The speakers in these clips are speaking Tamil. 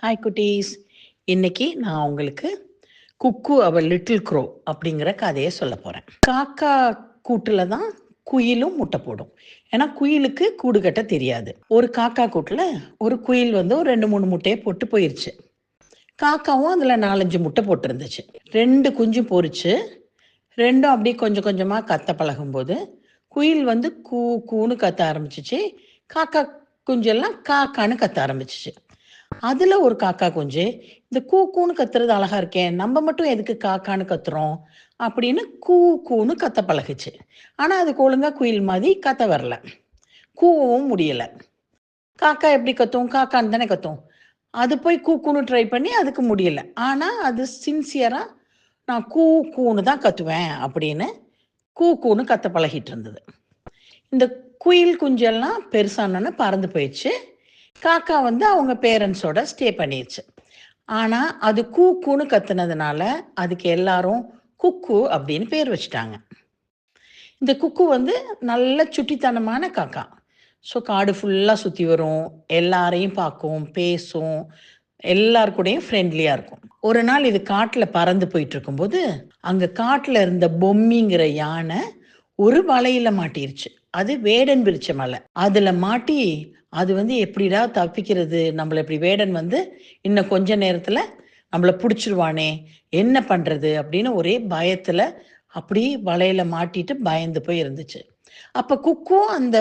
ஹாய் குட்டீஸ் இன்னைக்கு நான் உங்களுக்கு குக்கு அவ லிட்டில் க்ரோ அப்படிங்கிற கதையை சொல்ல போகிறேன் காக்கா கூட்டில் தான் குயிலும் முட்டை போடும். ஏன்னா குயிலுக்கு கூடு கட்ட தெரியாது. ஒரு காக்கா கூட்டில் ஒரு குயில் வந்து ஒரு ரெண்டு மூணு முட்டையை போட்டு போயிருச்சு. காக்காவும் அதில் நாலஞ்சு முட்டை போட்டிருந்துச்சு. ரெண்டு குஞ்சும் பொரிச்சு. ரெண்டும் அப்படியே கொஞ்சம் கொஞ்சமாக கத்த பழகும்போது குயில் வந்து கூ கூன்னு கத்த ஆரம்பிச்சிச்சு. காக்கா குஞ்செல்லாம் காக்கான்னு கத்த ஆரம்பிச்சிச்சு. அதுல ஒரு காக்கா குஞ்சு இந்த கூ கூன்னு கத்துறது அழகா இருக்கேன் நம்ம மட்டும் எதுக்கு காக்கான்னு கத்துறோம் அப்படின்னு கூ கூன்னு கத்த பழகுச்சு. ஆனா அதுக்கு ஒழுங்கா குயில் மாதிரி கத்த வரல. கூவும் முடியல. காக்கா எப்படி கத்தும்? காக்கான்னு தானே கத்தும். அது போய் கூக்குன்னு ட்ரை பண்ணி அதுக்கு முடியல. ஆனா அது சின்சியரா நான் கூ கூன்னு தான் கத்துவேன் அப்படின்னு கூ கூன்னு கத்த பழகிட்டு இருந்தது. இந்த குயில் குஞ்செல்லாம் பெருசானோன்னு பறந்து போயிடுச்சு. காக்கா வந்து அவங்க பேரண்ட்ஸோட ஸ்டே பண்ணிடுச்சு ஆனால் அது கூக்குன்னு கத்துனதுனால அதுக்கு எல்லாரும் குக்கு அப்படின்னு பேர் வச்சுட்டாங்க. இந்த குக்கு வந்து நல்ல சுட்டித்தனமான காக்கா. ஸோ காடு ஃபுல்லாக சுற்றி வரும் எல்லாரையும் பார்க்கும் பேசும் எல்லார் கூடயும் ஃப்ரெண்ட்லியாக இருக்கும். ஒரு நாள் இது காட்டில் பறந்து போயிட்டு இருக்கும்போது அங்கே காட்டில் இருந்த பொம்மிங்கிற யானை ஒரு வலையில் மாட்டிருச்சு. அது வேடன் விரிச்ச மலை. அதுல மாட்டி அது வந்து எப்படிடா தப்பிக்கிறது? நம்மளை இப்படி வேடன் வந்து இன்னும் கொஞ்ச நேரத்துல நம்மள பிடிச்சிருவானே என்ன பண்றது? அப்படின்னு ஒரே பயத்துல அப்படி வலையில மாட்டிட்டு பயந்து போய் இருந்துச்சு. அப்ப குக்கும் அந்த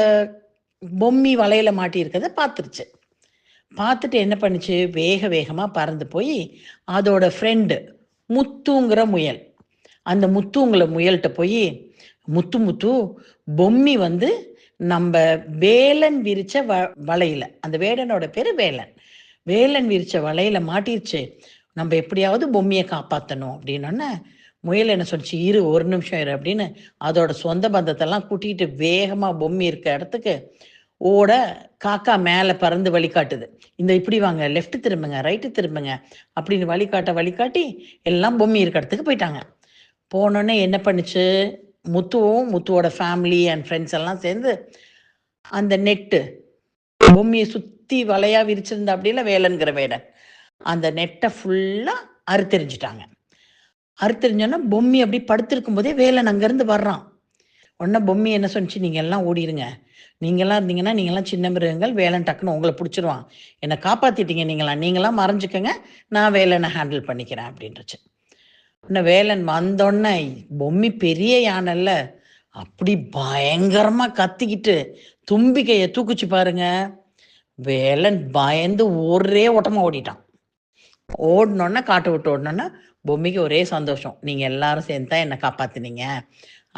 பொம்மி வலையில மாட்டி இருக்கிறத பார்த்துருச்சு. பார்த்துட்டு என்ன பண்ணுச்சு? வேக வேகமா பறந்து போய் அதோட ஃப்ரெண்டு முத்துங்கிற முயல். அந்த முத்துங்கிற முயல்கிட்ட போய் முத்து முத்து பொம்மி வந்து நம்ம வேலன் விரிச்ச வ வலையில. அந்த வேலனோட பேர் வேலன். வேலன் விரிச்ச வலையில மாட்டிருச்சு. நம்ம எப்படியாவது பொம்மியை காப்பாற்றணும் அப்படின்னோடனே முயல் என்ன சொல்லிச்சு இரு ஒரு நிமிஷம் இரு அப்படின்னு அதோட சொந்த பந்தத்தெல்லாம் கூட்டிகிட்டு வேகமாக பொம்மி இருக்க இடத்துக்கு ஓட காக்கா மேலே பறந்து வழிகாட்டுது. இந்த இப்படி வாங்க லெஃப்ட் திரும்புங்க ரைட்டு திரும்புங்க அப்படின்னு வழிகாட்ட வழிகாட்டி எல்லாம் பொம்மி இருக்க இடத்துக்கு போயிட்டாங்க. போனோடனே என்ன பண்ணுச்சு? முத்துவும் முத்துவோட ஃபேமிலி அண்ட் ஃப்ரெண்ட்ஸ் எல்லாம் சேர்ந்து அந்த நெட்டு பொம்மியை சுற்றி வலையா விரிச்சிருந்தா அப்படில வேலன்கிற வேடன். அந்த நெட்டை ஃபுல்லாக அறுத்தெறிஞ்சிட்டாங்க. அறுத்தெறிஞ்சோன்னா பொம்மி அப்படி படுத்திருக்கும் போதே வேலன் அங்கேருந்து வர்றான். உடனே பொம்மி என்ன சொன்னிச்சு? நீங்கள் எல்லாம் ஓடிடுங்க நீங்களாம் இருந்தீங்கன்னா நீங்களாம் சின்ன மிருகங்கள். வேலன் டக்குன்னு உங்களை பிடிச்சிருவான். என்னை காப்பாற்றிட்டீங்க நீங்களாம். நீங்களாம் மறைஞ்சிக்கங்க. நான் வேலனை ஹேண்டில் பண்ணிக்கிறேன் அப்படின்றச்சு இன்னும் வேலன் வந்தோடனே பொம்மி பெரிய யானைல்ல அப்படி பயங்கரமா கத்திக்கிட்டு தும்பிக்கைய தூக்குச்சு பாருங்க. வேலன் பயந்து ஒரே ஓட்டமா ஓடிட்டான். ஓடினோன்னா காட்டு விட்டு ஓடினோன்னா பொம்மிக்கு ஒரே சந்தோஷம். நீங்க எல்லாரும் சேர்ந்து தான் என்னை காப்பாத்தினீங்க.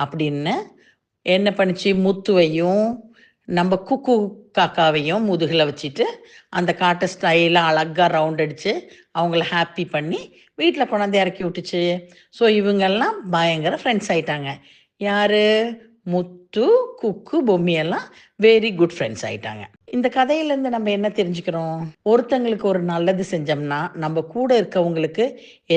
அப்படின்னு என்ன பண்ணிச்சு? முத்துவையும் நம்ம குக்கு காக்காவையும் முதுகில் வச்சுட்டு அந்த காட்டை ஸ்டைலாக அழகாக ரவுண்ட் அடித்து அவங்கள ஹாப்பி பண்ணி வீட்டில் கொண்டாந்து இறக்கி விட்டுச்சு. ஸோ இவங்கெல்லாம் பயங்கர ஃப்ரெண்ட்ஸ் ஆயிட்டாங்க. யார்? முத்து குக்கு பொம்மியெல்லாம் வெரி குட் ஃப்ரெண்ட்ஸ் ஆயிட்டாங்க. இந்த கதையிலேருந்து நம்ம என்ன தெரிஞ்சுக்கிறோம்? ஒருத்தங்களுக்கு ஒரு நல்லது செஞ்சோம்னா நம்ம கூட இருக்கவங்களுக்கு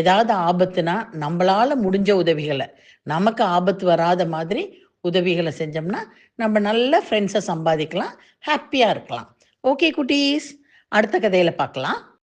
ஏதாவது ஆபத்துனா நம்மளால முடிஞ்ச உதவிகளை நமக்கு ஆபத்து வராத மாதிரி உதவிகளை செஞ்சோம்னா நம்ம நல்ல ஃப்ரெண்ட்ஸை சம்பாதிக்கலாம் ஹாப்பியாக இருக்கலாம். ஓகே குட்டீஸ். அடுத்த கதையில் பார்க்கலாம்.